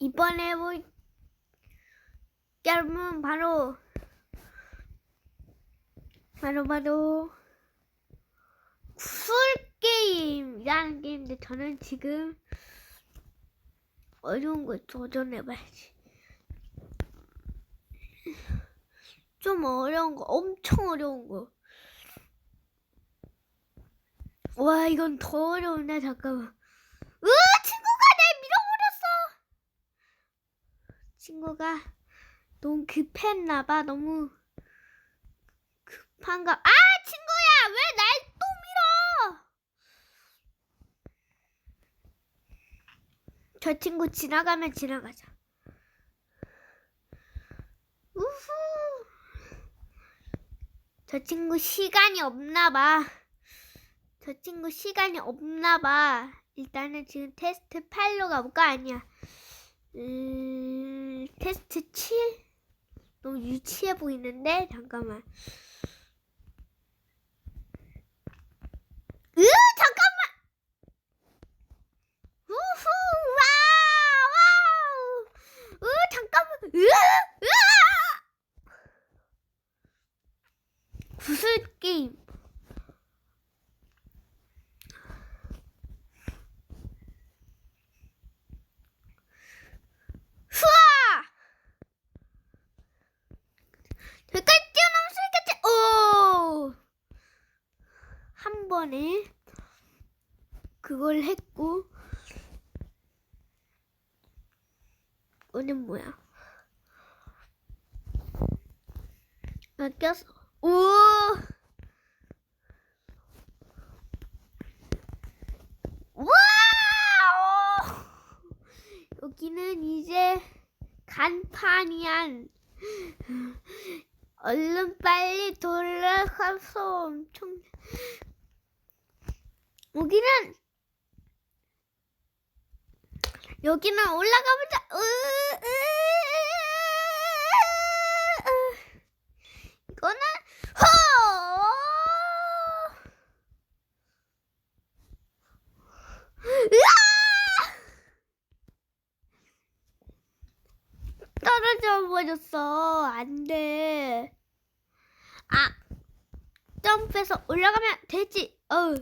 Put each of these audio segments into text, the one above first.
이번에 볼 게임은 바로 바로 바로 구슬 게임이라는 게임인데 저는 지금 어려운 걸 도전해봐야지. 좀 어려운 거, 엄청 어려운 거. 와, 이건 더 어려운데, 잠깐만. 으, 친구가 내 밀어버렸어! 친구가 너무 급했나봐, 너무 급한가. 아, 친구야! 왜 날 또 밀어! 저 친구 지나가면 지나가자. 우후. 저 친구 시간이 없나 봐. 저 친구 시간이 없나 봐. 일단은 지금 테스트 8로 가볼까? 아니야. 음, 테스트 7? 너무 유치해 보이는데? 잠깐만. 으, 잠깐만! 우후, 와우, 와우! 으, 잠깐만! 으, 으아! 구슬 게임. 후아! 여기까지 뛰어넘을 수 있겠지? 오! 한 번에 그걸 했고 오는 뭐야? 아 꼈어. 오! 와우! 여기는 이제 간판이야. 얼른 빨리 돌아가서 엄청 여기는 여기는 으, 으. 이거는 허. 으아! 떨어져 버렸어. 안 돼. 아, 점프해서 올라가면 되지. 어,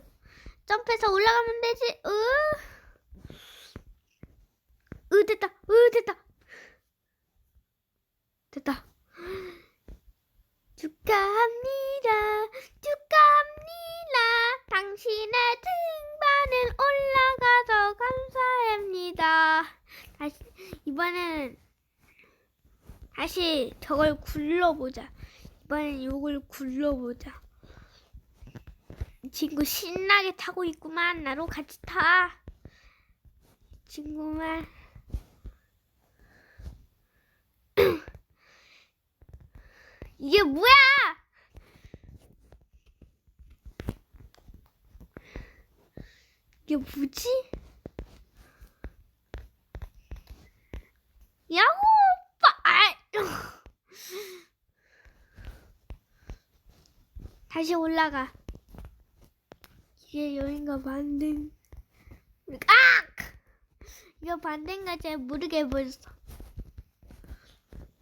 점프해서 올라가면 되지. 으, 으 됐다. 으 됐다. 됐다. 축하합니다. 축하합니다. 당신의 등반은 올라가서 감사합니다. 다시 이번에는 다시 저걸 굴러보자. 이번엔 이걸 굴러보자. 이 친구 신나게 타고 있구만. 나로 같이 타. 친구만. 이게 뭐야? 이게 뭐지? 야호 오빠! 아이. 다시 올라가. 이게 여긴가 반대. 아! 이거 반대인가 잘 모르게 보였어.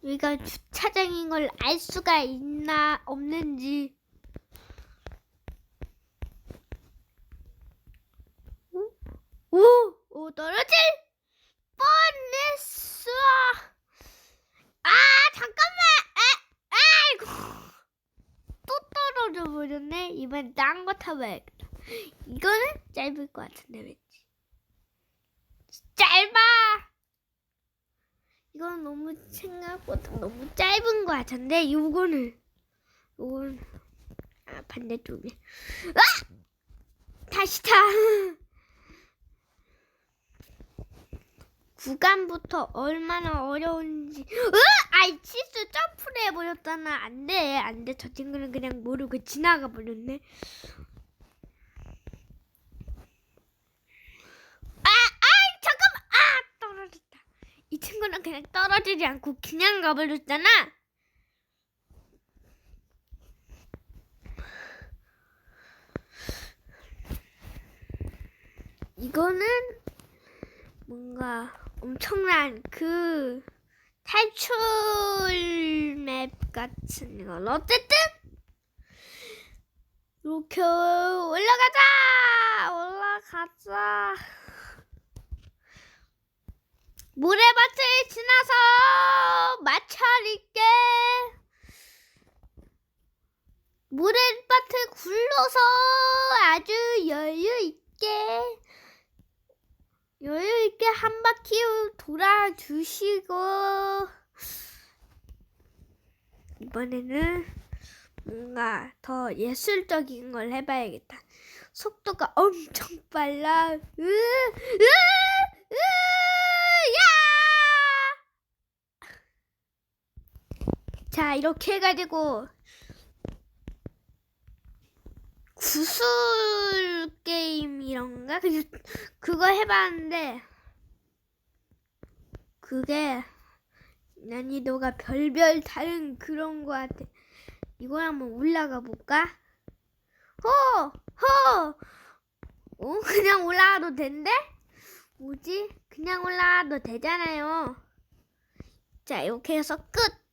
여기가 주차장인 걸 알 수가 있나 없는지. 오, 오, 오 떨어질 뻔했어. 아 잠깐만. 아, 아이고. 또 떨어져 버렸네. 이번 딴 거 타봐야겠다. 이거는 짧을 것 같은데 왠지. 짧아. 이건 너무 생각보다 너무 짧은 것 같은데 요거는. 요건 아 반대쪽에. 아! 다시 타! 구간부터 얼마나 어려운지. 으! 아이 실수 점프를 해버렸잖아. 안돼. 안돼. 저 친구는 그냥 모르고 지나가 버렸네 아 아이 잠깐만 아 떨어졌다 이 친구는 그냥 떨어지지 않고 그냥 가버렸잖아. 이거는 뭔가 엄청난 그 탈출 맵 같은 걸. 어쨌든 이렇게 올라가자! 올라가자 모래밭을 지나서 마찰 있게 모래밭을 굴러서 아주 여유 있게 여유 있게 한 바퀴 돌아주시고 이번에는 뭔가 더 예술적인 걸 해봐야겠다. 속도가 엄청 빨라. 으, 으, 으, 야! 자, 이렇게 해가지고 구슬 게임 이런가? 그 그거 해봤는데 그게 난이도가 별별 다른 그런 거 같아. 이걸 한번 올라가 볼까? 호! 호! 어? 그냥 올라가도 된대? 뭐지? 그냥 올라가도 되잖아요. 자, 이렇게 해서 끝!